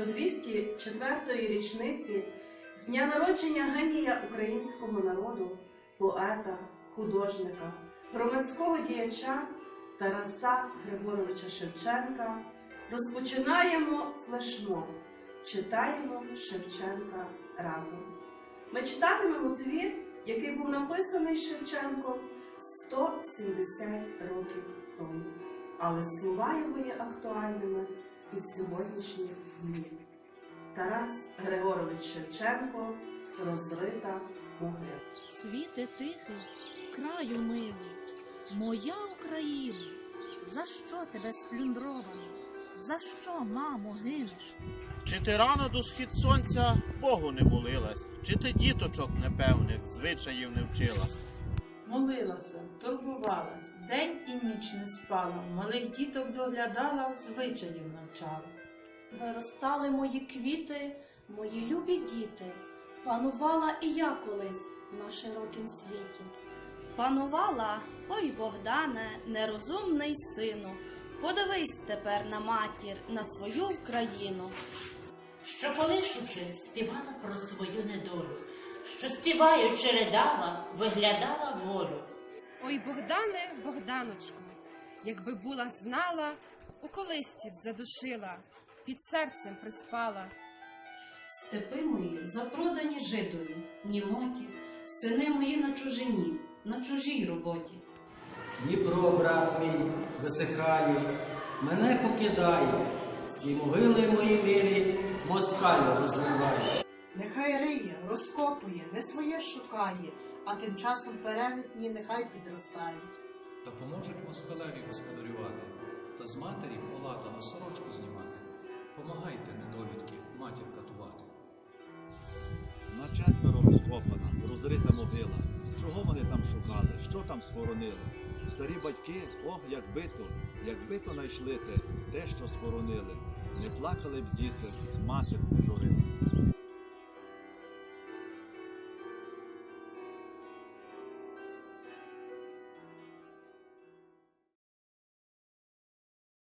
до 204-ї річниці з дня народження генія українського народу, поета, художника, громадського діяча Тараса Григоровича Шевченка розпочинаємо флешмоб. Читаємо Шевченка разом. Ми читатимемо твір, який був написаний Шевченком 170 років тому. Але слова його є актуальними і в сьогоднішні дні. Тарас Григорович Шевченко розрита могила. Світе тихий, краю милий, моя Україна, за що тебе сплюндровано? За що, мамо, гинеш? Чи ти рано до схід сонця Богу не молилась, чи ти діточок непевних звичаїв не вчила? Молилася, турбувалась, день і ніч не спала, малих діток доглядала, звичаїв навчала. Виростали мої квіти, мої любі діти. Панувала і я колись на широкім світі. Панувала, ой Богдане, нерозумний сину. Подивись тепер на матір, на свою Україну. що колишучи, співала про свою недолю, що співаючи ридала, виглядала волю. Ой, Богдане, Богданочку, якби була знала, у колисці б задушила, під серцем приспала. Степи мої запродані жидові, німоті, сини мої на чужині, на чужій роботі. Дніпро, брат мій, висихає, мене покидає, і могили мої милі москаль розливає. Нехай риє, розкопує, не своє шукає, а тим часом перевітні нехай підростають. Та поможуть москалеві господарювати, та з матері полатану сорочку знімати. Помагайте, недолюдки, матір катувати. На четверо розкопана, розрита могила. Чого вони там шукали? Що там схоронили? Старі батьки, ох, як бито, як бито найшли те, те, що схоронили. Не плакали б діти, матір не журилась.